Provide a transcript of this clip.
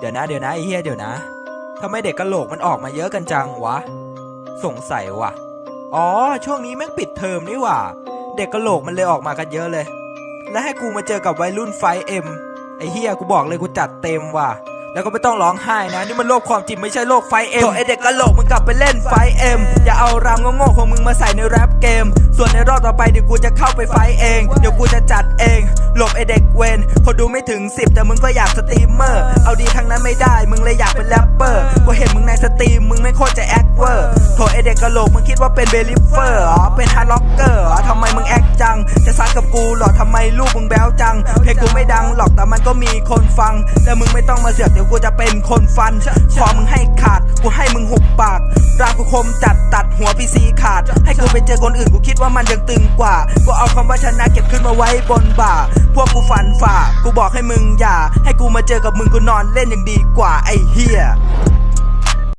เดี๋ยวนะเดี๋ยวนะไอ้เฮียเดี๋ยวนะทำไมเด็กกะโหลกมันออกมาเยอะกันจังวะ สงสัยว่ะ อ๋อ ช่วงนี้แม่งปิดเทอมนี่หว่า เด็กกะโหลกมันเลยออกมากันเยอะเลย แล้วให้กูมาเจอกับวัยรุ่นไฟเอ็มไอ้เฮียกูบอกเลยกูจัดเต็มว่ะ แล้วก็ไม่ต้องร้องไห้นะ นี่มันโลกความจริงไม่ใช่โลกไฟเอ็มไอเด็กกะโหลกมึงกลับไปเล่นไฟเอ็มอย่าเอารามโง่ๆของมึงมาใส่ในแรปเกม ส่วนในรอบต่อไปเดี๋ยวกูจะเข้าไปไฟเอง เดี๋ยวกูจะจัดเอง หลบไอเด็กเวนคนดูไม่ถึง 10 แต่มึงก็อยากสตรีมเมอร์ เอาดีทั้งนั้นไม่ได้ มึงเลยอยากเป็นแรปเปอร์กูเห็นมึงในสตรีมมึงไม่โคตรจะแอคเวอร์โถไอเด็กกะโหลกมึงคิดว่าเป็นเบลิฟเฟอร์อ๋อเป็นฮาร์ล็อกเกอร์ จังจะซัดกับกูเหรอทำไมลูกมึงแบ้วจัง เพลงกูไม่ดังหรอกแต่มันก็มีคนฟังแต่มึงไม่ต้องมาเสือกเดี๋ยวกูจะเป็นคนฟันคอมึงให้ขาดกูให้มึงหุบปากรางกูคมจัดตัดหัวพีซีขาด ให้กูไปเจอคนอื่นกูคิดว่ามันยังตึงกว่า กูเอาคำว่าชนะเก็บขึ้นมาไว้บนบ่า พวกกูฝันฝ่า กูบอกให้มึงอย่า ให้กูมาเจอกับมึงกูนอนเล่นยังดีกว่าไอ้เฮีย